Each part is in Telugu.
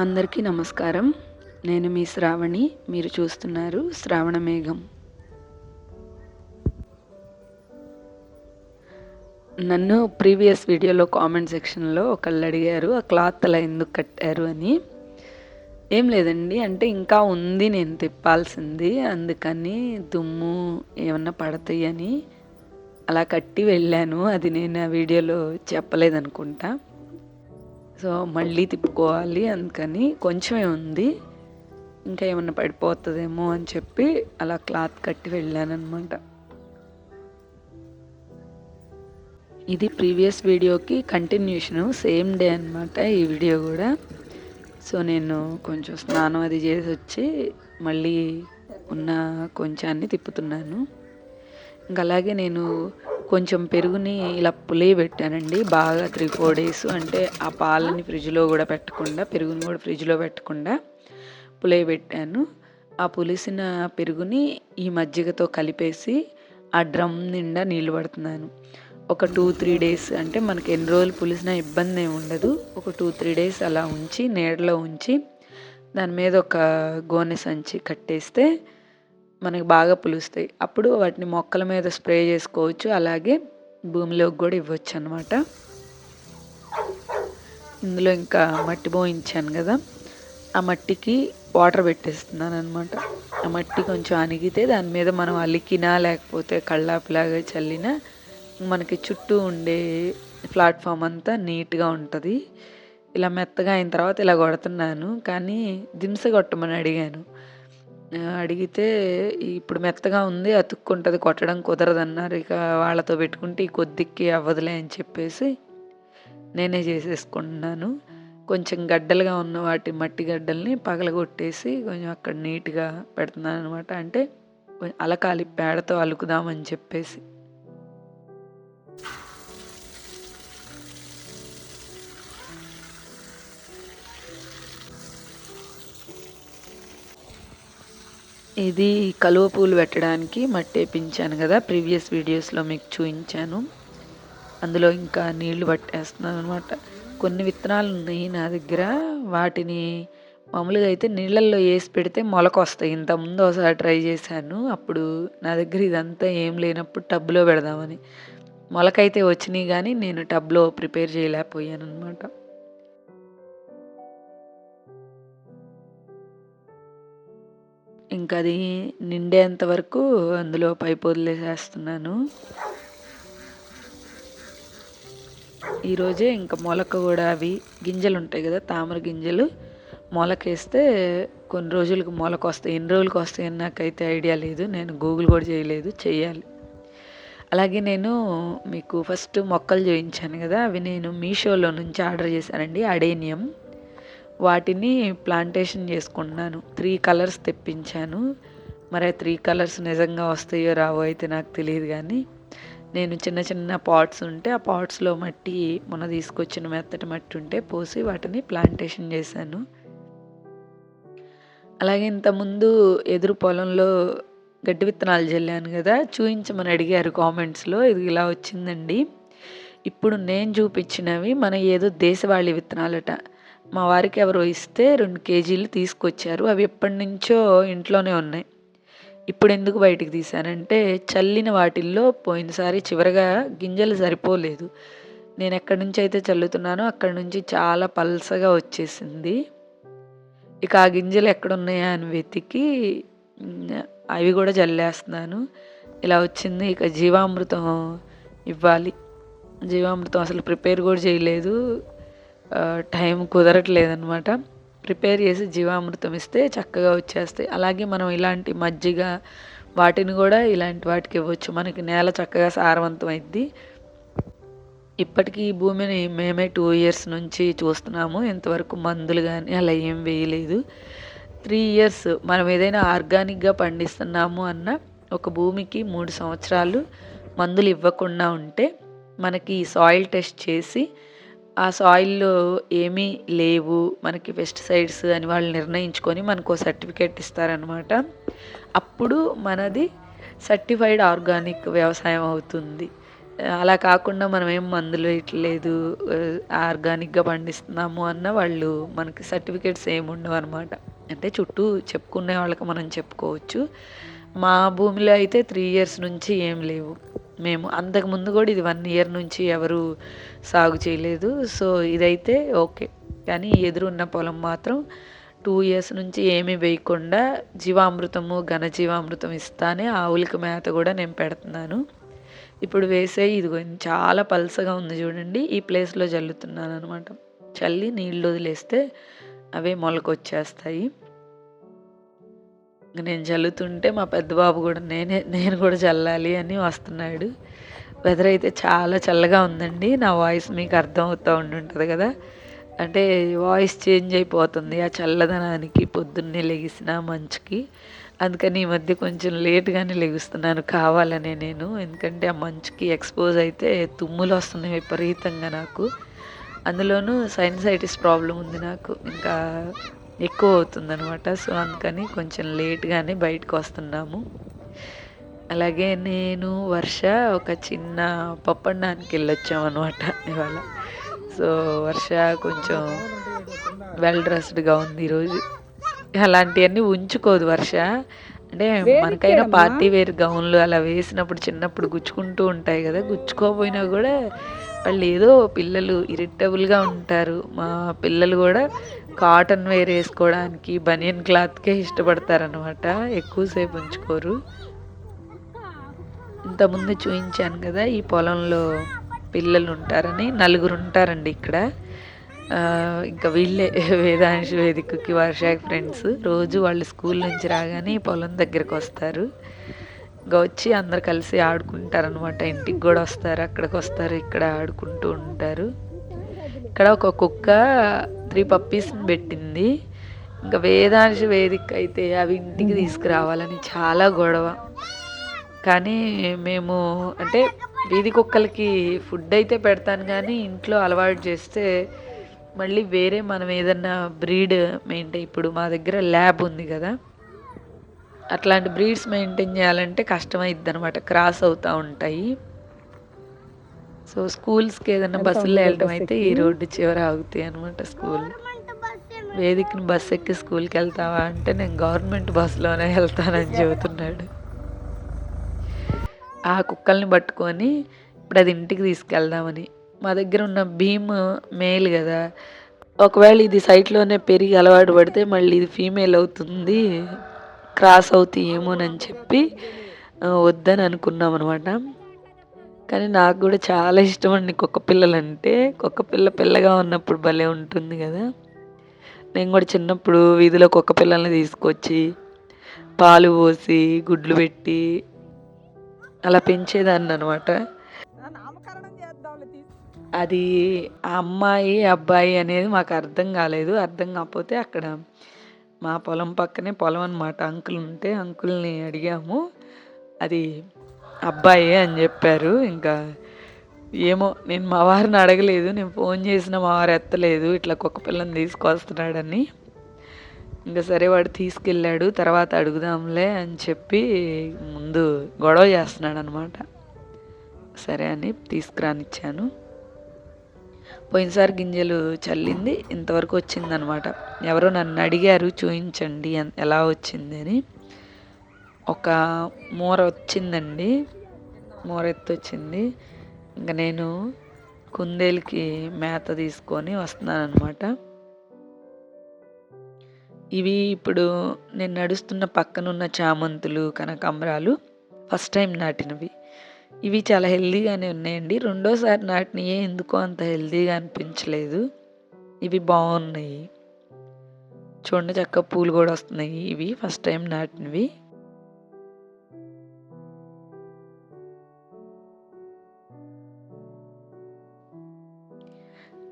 అందరికీ నమస్కారం. నేను మీ శ్రావణి. మీరు చూస్తున్నారు శ్రావణ మేఘం. నన్ను ప్రీవియస్ వీడియోలో కామెంట్ సెక్షన్లో ఒకళ్ళు అడిగారు ఆ క్లాత్ అలా ఎందుకు కట్టారు? అని. ఏం లేదండి అంటే ఇంకా ఉంది నేను తిప్పాల్సింది అందుకని దుమ్ము ఏమన్నా పడతాయి అని అలా కట్టి వెళ్ళాను. అది నేను ఆ వీడియోలో చెప్పలేదనుకుంటా. సో మళ్ళీ తిప్పుకోవాలి అందుకని కొంచెమే ఉంది. ఇంకా ఏమన్నా పడిపోతుందేమో అని చెప్పి అలా క్లాత్ కట్టి వెళ్ళానమాట ఇది ప్రీవియస్ వీడియోకి కంటిన్యూషను సేమ్ డే అనమాట ఈ వీడియో కూడా. సో నేను కొంచెం స్నానం అది చేసి వచ్చి మళ్ళీ ఉన్న కొంచాన్ని తిప్పుతున్నాను. ఇంకా అలాగే నేను కొంచెం పెరుగుని ఇలా పులియబెట్టానండి బాగా త్రీ ఫోర్ డేస్ అంటే ఆ పాలని ఫ్రిడ్జ్లో కూడా పెట్టకుండా పెరుగుని కూడా ఫ్రిడ్జ్లో పెట్టకుండా పులియబెట్టాను ఆ పులిసిన పెరుగుని ఈ మజ్జిగతో కలిపేసి ఆ డ్రమ్ నిండా నీళ్ళు పడుతున్నాను. ఒక టూ త్రీ డేస్ అంటే మనకి ఎన్ని రోజులు పులిసినా ఇబ్బంది ఏమి ఉండదు. ఒక టూ త్రీ డేస్ అలా ఉంచి నీడలో ఉంచి దాని మీద ఒక గోనె సంచి కట్టేస్తే మనకి బాగా పులుస్తాయి. అప్పుడు వాటిని మొక్కల మీద స్ప్రే చేసుకోవచ్చు. అలాగే భూమిలోకి కూడా ఇవ్వచ్చు అనమాట ఇందులో ఇంకా మట్టి పోయించాను కదా. ఆ మట్టికి వాటర్ పెట్టేస్తున్నాను అనమాట ఆ మట్టి కొంచెం అణిగితే దాని మీద మనం అలికినా లేకపోతే కళ్ళాపిలాగా చల్లినా మనకి చుట్టూ ఉండే ప్లాట్ఫామ్ అంతా నీట్గా ఉంటుంది. ఇలా మెత్తగా అయిన తర్వాత ఇలా కొడుతున్నాను. కానీ దింస కొట్టమని అడిగాను. అడిగితే ఇప్పుడు మెత్తగా ఉంది అతుక్కుంటుంది కొట్టడం కుదరదన్నారు. ఇక వాళ్ళతో పెట్టుకుంటే ఈ కొద్దికి అవ్వదులే అని చెప్పేసి నేనే చేసేసుకుంటున్నాను. కొంచెం గడ్డలుగా ఉన్న వాటి మట్టి గడ్డల్ని పగలగొట్టేసి కొంచెం అక్కడ నీట్గా పెడుతున్నాను అనమాట అంటే కొంచెం అలకాలి పేడతో అలుకుదామని చెప్పేసి. ఇది కలువ పూలు పెట్టడానికి మట్టి వేపించాను కదా ప్రీవియస్ వీడియోస్లో మీకు చూపించాను. అందులో ఇంకా నీళ్ళు పట్టేస్తున్నాను అనమాట కొన్ని విత్తనాలు ఉన్నాయి నా దగ్గర. వాటిని మామూలుగా అయితే నీళ్ళల్లో వేసి పెడితే మొలక వస్తాయి ఇంతకుముందు ఒకసారి ట్రై చేశాను. అప్పుడు నా దగ్గర ఇదంతా ఏం లేనప్పుడు టబ్లో పెడదామని. మొలకైతే వచ్చినాయి కానీ నేను టబ్లో ప్రిపేర్ చేయలేకపోయాను అనమాట ఇంకా అది నిండేంత వరకు అందులో పైపు వదిలేసేస్తున్నాను. ఈరోజే ఇంకా మొలక కూడా అవి గింజలు ఉంటాయి కదా తామర గింజలు. మొలకేస్తే కొన్ని రోజులకు మొలక వస్తాయి. ఎన్ని రోజులకు వస్తాయని నాకైతే ఐడియా లేదు. నేను గూగుల్ కూడా చేయలేదు. చేయాలి అలాగే నేను మీకు ఫస్ట్ మొక్కలు చూపించాను కదా అవి నేను మీషోలో నుంచి ఆర్డర్ చేశానండి. అడేనియం. వాటిని ప్లాంటేషన్ చేసుకుంటున్నాను. త్రీ కలర్స్ తెప్పించాను. మరి ఆ త్రీ కలర్స్ నిజంగా వస్తాయో రావో అయితే నాకు తెలియదు కానీ నేను చిన్న చిన్న పాట్స్ ఉంటే ఆ పాట్స్లో మట్టి మొన్న తీసుకొచ్చిన మెత్తటి మట్టి ఉంటే పోసి వాటిని ప్లాంటేషన్ చేశాను. అలాగే ఇంతకుముందు ఎదురు పొలంలో గడ్డి విత్తనాలు జల్లాను కదా చూయించమని అడిగారు కామెంట్స్లో ఇది ఇలా వచ్చిందండి. ఇప్పుడు నేను చూపించినవి మన ఏదో దేశవాళీ విత్తనాలట. మా వారికి ఎవరో ఇస్తే రెండు కేజీలు తీసుకొచ్చారు. అవి ఎప్పటి నుంచో ఇంట్లోనే ఉన్నాయి. ఇప్పుడు ఎందుకు బయటికి తీశానంటే చల్లిన వాటిల్లో పోయినసారి చివరిగా గింజలు సరిపోలేదు. నేను ఎక్కడి నుంచి అయితే చల్లుతున్నానో అక్కడి నుంచి చాలా పల్సగా వచ్చేసింది. ఇక ఆ గింజలు ఎక్కడున్నాయా అని వెతికి అవి కూడా చల్లేస్తున్నాను. ఇలా వచ్చింది. ఇక జీవామృతం ఇవ్వాలి. జీవామృతం అసలు ప్రిపేర్ కూడా చేయలేదు. టైం కుదరట్లేదనమాట ప్రిపేర్ చేసి జీవామృతం ఇస్తే చక్కగా వచ్చేస్తాయి. అలాగే మనం ఇలాంటి మజ్జిగ వాటిని కూడా ఇలాంటి వాటికి ఇవ్వచ్చు. మనకి నేల చక్కగా సారవంతం అయింది ఇప్పటికీ ఈ భూమిని మేమే టూ ఇయర్స్ నుంచి చూస్తున్నాము. ఇంతవరకు మందులు కానీ అలా ఏం వేయలేదు. త్రీ ఇయర్స్ మనం ఏదైనా ఆర్గానిక్గా పండిస్తున్నాము అన్న ఒక భూమికి మూడు సంవత్సరాలు మందులు ఇవ్వకుండా ఉంటే మనకి సాయిల్ టెస్ట్ చేసి ఆ సాయిల్లో ఏమీ లేవు. మనకి పెస్టిసైడ్స్ అని వాళ్ళు నిర్ణయించుకొని మనకు సర్టిఫికేట్ ఇస్తారనమాట అప్పుడు మనది సర్టిఫైడ్ ఆర్గానిక్ వ్యవసాయం అవుతుంది. అలా కాకుండా మనం ఏం మందులు వేయట్లేదు ఆర్గానిక్గా పండిస్తున్నాము అన్న వాళ్ళు మనకి సర్టిఫికేట్స్ ఏమి ఉండవు అనమాట అంటే చుట్టూ చెప్పుకునే వాళ్ళకి మనం చెప్పుకోవచ్చు. మా భూమిలో అయితే త్రీ ఇయర్స్ నుంచి ఏం లేవు. మేము అంతకుముందు కూడా ఇది వన్ ఇయర్ నుంచి ఎవరు సాగు చేయలేదు. సో ఇదైతే ఓకే. కానీ ఎదురున్న పొలం మాత్రం టూ ఇయర్స్ నుంచి ఏమీ వేయకుండా జీవామృతము ఘనజీవామృతం ఇస్తానే ఆవులకి మేత కూడా నేను పెడుతున్నాను. ఇప్పుడు వేసే ఇదిగో చాలా పలసగా ఉంది చూడండి. ఈ ప్లేస్లో చల్లుతున్నాను అనమాట చల్లి నీళ్ళు వదిలేస్తే అవే మొలకొచ్చేస్తాయి. నేను చల్లుతుంటే మా పెద్ద బాబు కూడా నేనే నేను కూడా చల్లాలి అని వస్తున్నాడు. వెదర్ అయితే చాలా చల్లగా ఉందండి. నా వాయిస్ మీకు అర్థం అవుతూ ఉండుంటుంది కదా. అంటే వాయిస్ చేంజ్ అయిపోతుంది ఆ చల్లదనానికి పొద్దున్నే లెగిసిన మంచుకి. అందుకని ఈ మధ్య కొంచెం లేట్గానే లెగుస్తున్నాను కావాలనే నేను. ఎందుకంటే ఆ మంచుకి ఎక్స్పోజ్ అయితే తుమ్ములు వస్తున్నాయి విపరీతంగా నాకు. అందులోనూ సైనసైటిస్ ప్రాబ్లం ఉంది నాకు. ఇంకా ఎక్కువ అవుతుంది అనమాట సో అందుకని కొంచెం లేట్గానే బయటకు వస్తున్నాము. అలాగే నేను వర్ష ఒక చిన్న పప్పండానికి వెళ్ళొచ్చాం అనమాట ఇవాళ. సో వర్ష కొంచెం వెల్ డ్రెస్డ్గా ఉంది ఈరోజు. అలాంటివన్నీ ఉంచుకోదు వర్ష. అంటే మనకైనా పార్టీ వేర్ గౌన్లు అలా వేసినప్పుడు చిన్నప్పుడు గుచ్చుకుంటూ ఉంటాయి కదా. గుచ్చుకోపోయినా కూడా వాళ్ళు ఏదో పిల్లలు ఇరిటబుల్గా ఉంటారు. మా పిల్లలు కూడా కాటన్ వేర్ వేసుకోవడానికి బనియన్ క్లాత్కే ఇష్టపడతారనమాట ఎక్కువసేపు ఉంచుకోరు. ఇంతకుముందు చూపించాను కదా ఈ పొలంలో పిల్లలు ఉంటారని నలుగురు ఉంటారండి ఇక్కడ ఇంకా వీళ్ళే వేదాంశ వేదికకి వర్షాకి ఫ్రెండ్స్. రోజు వాళ్ళు స్కూల్ నుంచి రాగానే పొలం దగ్గరకు వస్తారు. ఇంకా వచ్చి అందరు కలిసి ఆడుకుంటారనమాట ఇంటికి కూడా వస్తారు అక్కడికి వస్తారు ఇక్కడ ఆడుకుంటూ ఉంటారు. ఇక్కడ ఒక కుక్క త్రీ పప్పీస్ని పెట్టింది. ఇంకా వేదాంశ వేదిక అయితే అవి ఇంటికి తీసుకురావాలని చాలా గొడవ. కానీ మేము అంటే వీధి కుక్కలకి ఫుడ్ అయితే పెడతాను కానీ ఇంట్లో అలవాటు చేస్తే మళ్ళీ వేరే మనం ఏదన్నా బ్రీడ్ మెయింటైన్ ఇప్పుడు మా దగ్గర ల్యాబ్ ఉంది కదా. అట్లాంటి బ్రీడ్స్ మెయింటైన్ చేయాలంటే కష్టమైద్ది అనమాట క్రాస్ అవుతూ ఉంటాయి. సో స్కూల్స్కి ఏదైనా బస్సులో వెళ్ళటం అయితే ఈ రోడ్డు చివర ఆగుతాయి అనమాట స్కూల్. వేదికని బస్ ఎక్కి స్కూల్కి వెళ్తావా అంటే నేను గవర్నమెంట్ బస్సులోనే వెళ్తానని చెబుతున్నాడు. ఆ కుక్కల్ని పట్టుకొని ఇప్పుడు అది ఇంటికి తీసుకెళ్దామని. మా దగ్గర ఉన్న భీమ్ మేల్ కదా ఒకవేళ ఇది సైట్లోనే పెరిగి అలవాటు పడితే మళ్ళీ ఇది ఫీమేల్ అవుతుంది క్రాస్ అవుతాయి ఏమోనని చెప్పి వద్దని అనుకున్నాం అనమాట కానీ నాకు కూడా చాలా ఇష్టం అండి కుక్క పిల్లలంటే. కుక్క పిల్ల పిల్లగా ఉన్నప్పుడు భలే ఉంటుంది కదా. నేను కూడా చిన్నప్పుడు వీధిలో కుక్క పిల్లల్ని తీసుకొచ్చి పాలు పోసి గుడ్లు పెట్టి అలా పెంచేదాన్ని అనమాట అది ఆ అమ్మాయి అబ్బాయి అనేది మాకు అర్థం కాలేదు. అర్థం కాకపోతే అక్కడ మా పొలం పక్కనే పొలం అనమాట అంకుల్ ఉంటే అంకుల్ని అడిగాము. అది అబ్బాయే అని చెప్పారు. ఇంకా ఏమో నేను మా వారిని అడగలేదు. నేను ఫోన్ చేసిన మా వారు ఎత్తలేదు. ఇట్లా కుక్క పిల్లని తీసుకొస్తున్నాడని. ఇంకా సరే వాడు తీసుకెళ్ళాడు తర్వాత అడుగుదాంలే అని చెప్పి ముందు గొడవ చేస్తున్నాడు అనమాట సరే అని తీసుకురానిచ్చాను. పోయినసారి గింజలు చల్లింది ఇంతవరకు వచ్చిందనమాట. ఎవరో నన్ను అడిగారు చూపించండి ఎలా వచ్చింది అని. ఒక మూర వచ్చిందండి మూర ఎత్తు వచ్చింది. ఇంకా నేను కుందేలుకి మేత తీసుకొని వస్తున్నాను అనమాట ఇవి ఇప్పుడు నేను నడుస్తున్న పక్కనున్న చామంతులు కనకాంబరాలు ఫస్ట్ టైం నాటినవి. ఇవి చాలా హెల్దీగానే ఉన్నాయండి. రెండోసారి నాటినవి ఎందుకో అంత హెల్దీగా అనిపించలేదు. ఇవి బాగున్నాయి. చూడండి చక్క పూలు కూడా వస్తున్నాయి. ఇవి ఫస్ట్ టైం నాటినవి.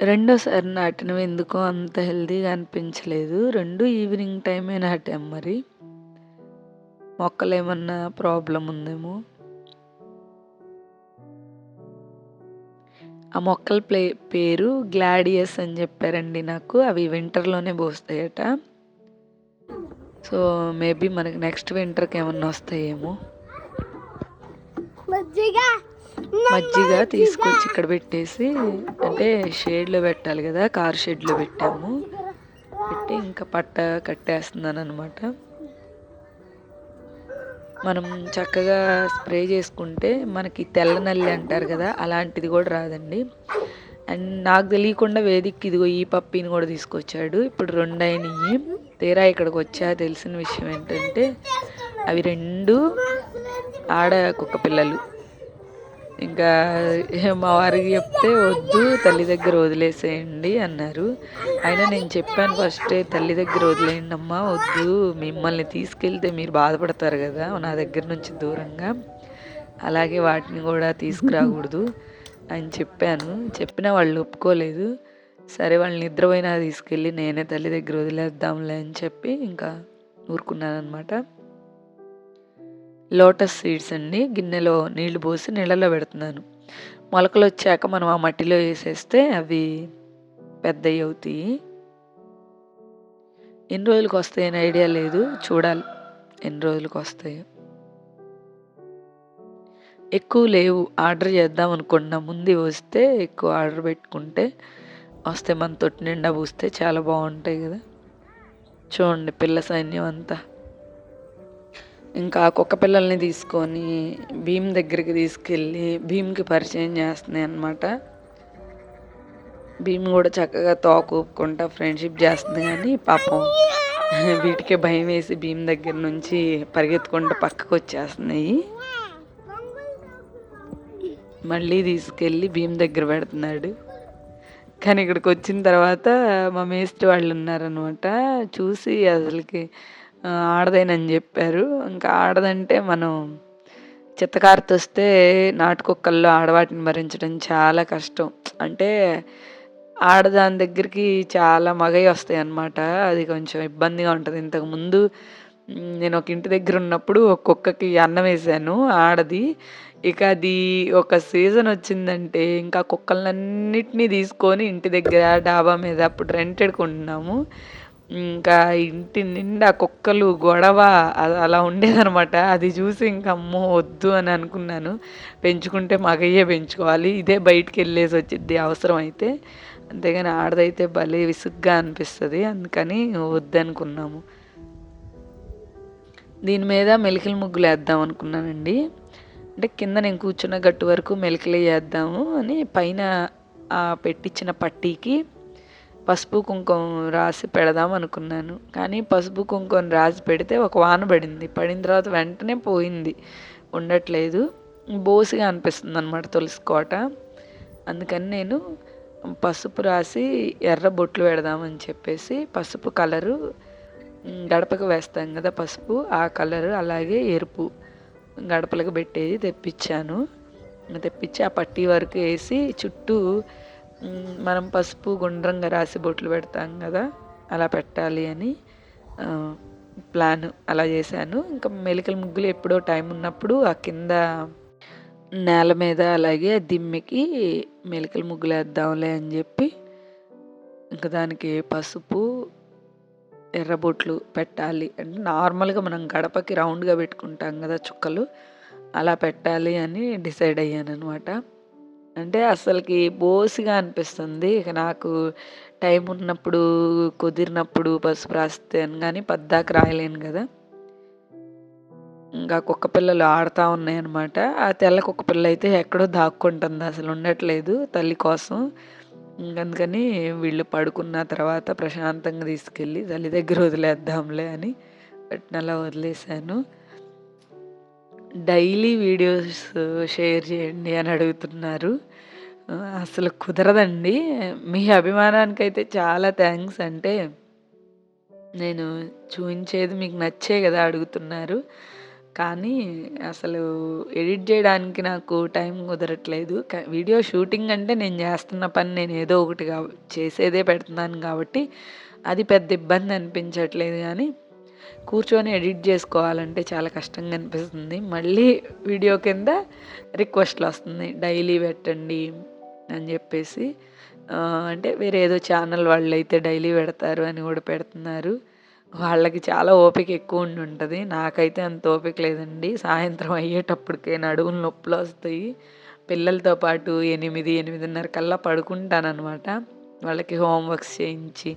రెండోసారి నాటినవి ఎందుకో అంత హెల్దీగా అనిపించలేదు. రెండు ఈవినింగ్ టైమే నాటాం మరి. మొక్కలు ఏమన్నా ప్రాబ్లం ఉందేమో. ఆ మొక్కల ప్లే పేరు గ్లాడియస్ అని చెప్పారండి నాకు. అవి వింటర్లోనే పోస్తాయట. సో మేబీ మనకి నెక్స్ట్ వింటర్కి ఏమన్నా వస్తాయేమో. మజ్జిగ తీసుకొచ్చి ఇక్కడ పెట్టేసి అంటే షేడ్లో పెట్టాలి కదా కార్ షెడ్లో పెట్టాము. పెట్టి ఇంకా పట్ట కట్టేస్తున్నాను అనమాట మనం చక్కగా స్ప్రే చేసుకుంటే మనకి తెల్ల నల్లి అంటారు కదా అలాంటిది కూడా రాదండి. అండ్ నాకు తెలియకుండా వేదిక్కి ఇదిగో ఈ పప్పిని కూడా తీసుకొచ్చాడు. ఇప్పుడు రెండు అయినాయి. తీరా ఇక్కడికి వచ్చా తెలిసిన విషయం ఏంటంటే అవి రెండు ఆడ కుక్క పిల్లలు. ఇంకా మా వారికి చెప్తే వద్దు తల్లి దగ్గర వదిలేసేయండి అన్నారు. అయినా నేను చెప్పాను ఫస్టే తల్లి దగ్గర వదిలేయండి అమ్మా వద్దు మిమ్మల్ని తీసుకెళ్తే మీరు బాధపడతారు కదా నా దగ్గర నుంచి దూరంగా. అలాగే వాటిని కూడా తీసుకురాకూడదు అని చెప్పాను. చెప్పినా వాళ్ళు ఒప్పుకోలేదు. సరే వాళ్ళు నిద్రపోయినా తీసుకెళ్ళి నేనే తల్లి దగ్గర వదిలేద్దాంలే అని చెప్పి ఇంకా ఊరుకున్నాను అనమాట లోటస్ సీడ్స్ అండి. గిన్నెలో నీళ్ళు పోసి నీళ్ళలో పెడుతున్నాను. మొలకలు వచ్చాక మనం ఆ మట్టిలో వేసేస్తే అవి పెద్దవి అవుతాయి. ఎన్ని రోజులకు వస్తాయని ఐడియా లేదు. చూడాలి ఎన్ని రోజులకు వస్తాయో. ఎక్కువ లేవు. ఆర్డర్ చేద్దాం అనుకున్నా ముందు వస్తే ఎక్కువ ఆర్డర్ పెట్టుకుంటే వస్తే మన తొట్టి నిండా పూస్తే చాలా బాగుంటాయి కదా. చూడండి పిల్ల సైన్యం అంతా. ఇంకా కుక్క పిల్లల్ని తీసుకొని భీమ్ దగ్గరికి తీసుకెళ్ళి భీమ్కి పరిచయం చేస్తున్నాయి అన్నమాట. భీమ్ కూడా చక్కగా తోక ఊపుకుంటా ఫ్రెండ్షిప్ చేస్తుంది కానీ పాపం వీటికే భయం వేసి భీమ్ దగ్గర నుంచి పరిగెత్తుకుంటూ పక్కకు వచ్చేస్తున్నాయి. మళ్ళీ తీసుకెళ్ళి భీమ్ దగ్గర పెడుతున్నాడు. కానీ ఇక్కడికి వచ్చిన తర్వాత మా మేస్త్రి వాళ్ళు ఉన్నారనమాట చూసి అసలుకి ఆడదేనని చెప్పారు. ఇంకా ఆడదంటే మనం చిత్తకారితో వస్తే నాటుకుక్కల్లో ఆడవాటిని భరించడం చాలా కష్టం. అంటే ఆడదాని దగ్గరికి చాలా మగవి వస్తాయి అన్నమాట అది కొంచెం ఇబ్బందిగా ఉంటుంది. ఇంతకుముందు నేను ఒక ఇంటి దగ్గర ఉన్నప్పుడు ఒక కుక్కకి అన్నం వేసాను ఆడది. ఇక అది ఒక సీజన్ వచ్చిందంటే ఇంకా కుక్కలన్నిటినీ తీసుకొని ఇంటి దగ్గర డాబా మీద అప్పుడు రెంటెడ్ కొంటున్నాము ఇంకా ఇంటి నిండా కుక్కలు గొడవ అలా ఉండేదనమాట అది చూసి ఇంకా అమ్మో వద్దు అని అనుకున్నాను. పెంచుకుంటే మగయ్యే పెంచుకోవాలి. ఇదే బయటికి వెళ్ళేసి వచ్చింది అవసరం అయితే అంతేగాని ఆడదైతే భలే విసుగ్గా అనిపిస్తుంది. అందుకని వద్దనుకున్నాము. దీని మీద మెలికల ముగ్గులు వేద్దాం అనుకున్నానండి. అంటే కింద నేను కూర్చున్న గట్టు వరకు మెలికలు వేద్దాము అని పైన ఆ పెట్టించిన పట్టీకి పసుపు కుంకుమ రాసి పెడదాం అనుకున్నాను. కానీ పసుపు కుంకుమ రాసి పెడితే ఒక వాన పడింది. పడిన తర్వాత వెంటనే పోయింది. ఉండట్లేదు. బోసిగా అనిపిస్తుంది అనమాట తులసి కోట. అందుకని నేను పసుపు రాసి ఎర్ర బొట్లు పెడదామని చెప్పేసి పసుపు కలరు గడపకు వేస్తాం కదా పసుపు ఆ కలరు అలాగే ఎరుపు గడపలకు పెట్టేది తెప్పించాను. తెప్పించి ఆ పట్టీ వరకు వేసి చుట్టూ మనం పసుపు గుండ్రంగా రాసి బొట్లు పెడతాం కదా అలా పెట్టాలి అని ప్లాన్ అలా చేశాను. ఇంకా మెలికల ముగ్గులు ఎప్పుడో టైం ఉన్నప్పుడు ఆ కింద నేల మీద అలాగే దిమ్మెకి మెలికల ముగ్గులు వేద్దాంలే అని చెప్పి ఇంకా దానికి పసుపు ఎర్రబొట్లు పెట్టాలి. అంటే నార్మల్గా మనం గడపకి రౌండ్గా పెట్టుకుంటాం కదా చుక్కలు అలా పెట్టాలి అని డిసైడ్ అయ్యాను అనమాట అంటే అసలుకి బోసిగా అనిపిస్తుంది. ఇక నాకు టైం ఉన్నప్పుడు కుదిరినప్పుడు పసుపు రాస్తాను కానీ పద్దాకు రాయలేను కదా. ఇంకా కుక్క పిల్లలు ఆడుతూ ఉన్నాయి అనమాట ఆ తెల్ల కుక్క పిల్ల అయితే ఎక్కడో దాక్కుంటుంది అసలు ఉండట్లేదు తల్లి కోసం. ఇంక అందుకని వీళ్ళు పడుకున్న తర్వాత ప్రశాంతంగా తీసుకెళ్ళి తల్లి దగ్గర వదిలేద్దాంలే అని. వాటిని అలా వదిలేశాను. డైలీ వీడియోస్ షేర్ చేయండి అని అడుగుతున్నారు. అసలు కుదరదండి. మీ అభిమానానికి అయితే చాలా థ్యాంక్స్. అంటే నేను చూపించేది మీకు నచ్చే కదా అడుగుతున్నారు. కానీ అసలు ఎడిట్ చేయడానికి నాకు టైం కుదరట్లేదు. వీడియో షూటింగ్ అంటే నేను చేస్తున్న పని నేను ఏదో ఒకటి చేసేదే పెడుతున్నాను కాబట్టి అది పెద్ద ఇబ్బంది అనిపించట్లేదు. కానీ కూర్చొని ఎడిట్ చేసుకోవాలంటే చాలా కష్టంగా అనిపిస్తుంది. మళ్ళీ వీడియో కింద రిక్వెస్ట్లు వస్తుంది. డైలీ పెట్టండి అని చెప్పేసి. అంటే వేరే ఏదో ఛానల్ వాళ్ళు అయితే డైలీ పెడతారు అని కూడా పెడుతున్నారు. వాళ్ళకి చాలా ఓపిక ఎక్కువ ఉండి ఉంటుంది. నాకైతే అంత ఓపిక లేదండి. సాయంత్రం అయ్యేటప్పటికే నడువులు నొప్పులు వస్తాయి. పిల్లలతో పాటు ఎనిమిది ఎనిమిదిన్నర కల్లా పడుకుంటానన్నమాట. వాళ్ళకి హోంవర్క్స్ చేయించి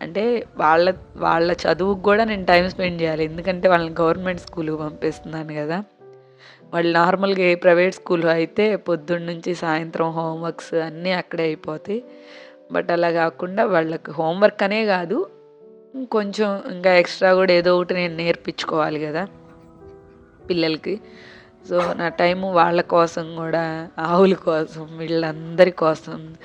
అంటే వాళ్ళ వాళ్ళ చదువుకు కూడా నేను టైం స్పెండ్ చేయాలి. ఎందుకంటే వాళ్ళని గవర్నమెంట్ స్కూల్కి పంపిస్తున్నాను కదా. వాళ్ళు నార్మల్గా ఏ ప్రైవేట్ స్కూల్ అయితే పొద్దున్న నుంచి సాయంత్రం హోంవర్క్స్ అన్నీ అక్కడే అయిపోతాయి. బట్ అలా కాకుండా వాళ్ళకి హోంవర్క్ అనే కాదు కొంచెం ఇంకా ఎక్స్ట్రా కూడా ఏదో ఒకటి నేను నేర్పించుకోవాలి కదా పిల్లలకి. సో నా టైము వాళ్ళ కోసం కూడా ఆవుల కోసం వీళ్ళందరి కోసం.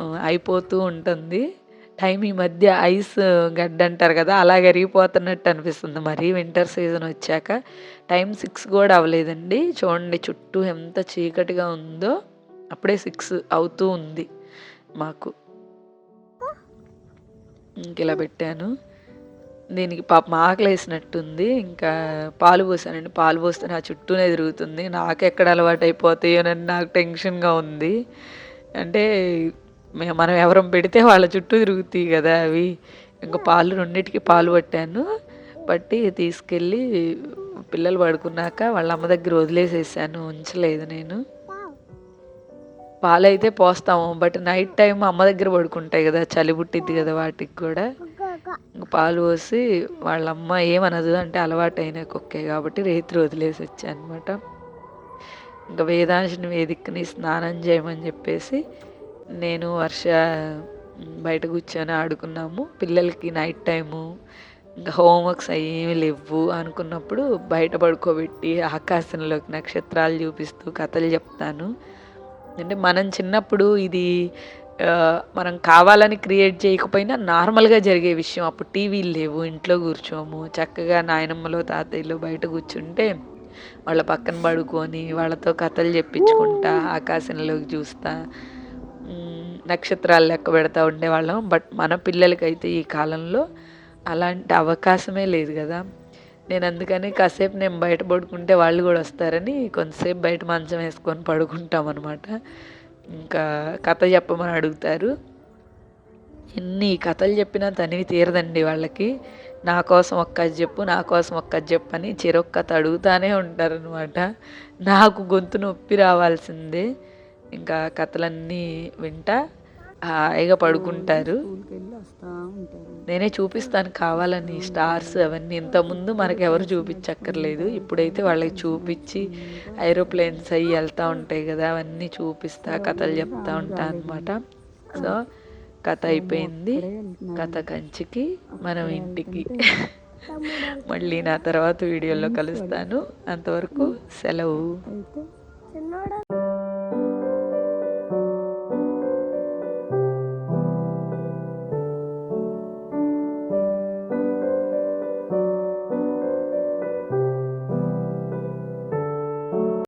అయిపోతూ ఉంటుంది. టైం ఈ మధ్య ఐస్ గడ్డ అంటారు కదా అలా కరిగిపోతున్నట్టు అనిపిస్తుంది. మరి వింటర్ సీజన్ వచ్చాక టైం సిక్స్ కూడా అవ్వలేదండి. చూడండి చుట్టూ ఎంత చీకటిగా ఉందో అప్పుడే సిక్స్ అవుతూ ఉంది మాకు. ఇంక ఇలా పెట్టాను. దీనికి పాపం ఆకలి వేసినట్టుంది ఇంకా పాలు పోసానండి. పాలు పోస్తే నా చుట్టూనే తిరుగుతుంది. నాకు ఎక్కడ అలవాటు అయిపోతాయోనని నాకు టెన్షన్గా ఉంది. అంటే మనం ఎవరం పెడితే వాళ్ళ చుట్టూ తిరుగుతాయి కదా అవి. ఇంకా పాలు రెండింటికి పాలు పట్టాను. పట్టి తీసుకెళ్ళి పిల్లలు పడుకున్నాక వాళ్ళ అమ్మ దగ్గర వదిలేసేసాను. ఉంచలేదు నేను. పాలైతే పోస్తాము. బట్ నైట్ టైం అమ్మ దగ్గర పడుకుంటాయి కదా చలి పుట్టిద్ది కదా వాటికి కూడా. ఇంక పాలు పోసి వాళ్ళ అమ్మ ఏమనదు అంటే అలవాటు కుక్కే కాబట్టి రేత్రి వదిలేసి వచ్చాను అనమాట ఇంకా వేదాంశని వేదికని స్నానం చేయమని చెప్పేసి నేను వర్ష బయట కూర్చొని ఆడుకున్నాము. పిల్లలకి నైట్ టైము ఇంకా హోంవర్క్స్ ఏమి లేవు అనుకున్నప్పుడు బయట పడుకోబెట్టి ఆకాశంలోకి నక్షత్రాలు చూపిస్తూ కథలు చెప్తాను. అంటే మనం చిన్నప్పుడు ఇది మనం కావాలని క్రియేట్ చేయకపోయినా నార్మల్గా జరిగే విషయం. అప్పుడు టీవీలు లేవు ఇంట్లో కూర్చోము. చక్కగా నాయనమ్మలో తాతయ్యలో బయట కూర్చుంటే వాళ్ళ పక్కన పడుకొని వాళ్ళతో కథలు చెప్పించుకుంటా ఆకాశంలోకి చూస్తా. నక్షత్రాలు లెక్క పెడతా ఉండేవాళ్ళం. బట్ మన పిల్లలకైతే ఈ కాలంలో అలాంటి అవకాశమే లేదు కదా. నేను అందుకని కాసేపు నేను బయట పడుకుంటే వాళ్ళు కూడా వస్తారని కొంతసేపు బయట మంచం వేసుకొని పడుకుంటాం అనమాట ఇంకా కథ చెప్పమని అడుగుతారు. ఎన్ని కథలు చెప్పినా తనివి తీరదండి వాళ్ళకి. నా కోసం ఒక్క చెప్పు నా కోసం ఒక్క చెప్పు అని చెరొక్క కథ అడుగుతానే ఉంటారనమాట నాకు గొంతు నొప్పి రావాల్సిందే. ఇంకా కథలన్నీ వింటా. హాయిగా పడుకుంటారు. నేనే చూపిస్తాను కావాలని స్టార్స్ అవన్నీ. ఇంతకుముందు మనకి ఎవరు చూపించక్కర్లేదు. ఇప్పుడైతే వాళ్ళకి చూపించి ఐరోప్లేన్స్ అయ్యి వెళ్తూ ఉంటాయి కదా అవన్నీ చూపిస్తా కథలు చెప్తా ఉంటా అనమాట సో కథ అయిపోయింది. కథ కంచికి మనం ఇంటికి. మళ్ళీ నా తర్వాత వీడియోలో కలుస్తాను. అంతవరకు సెలవు.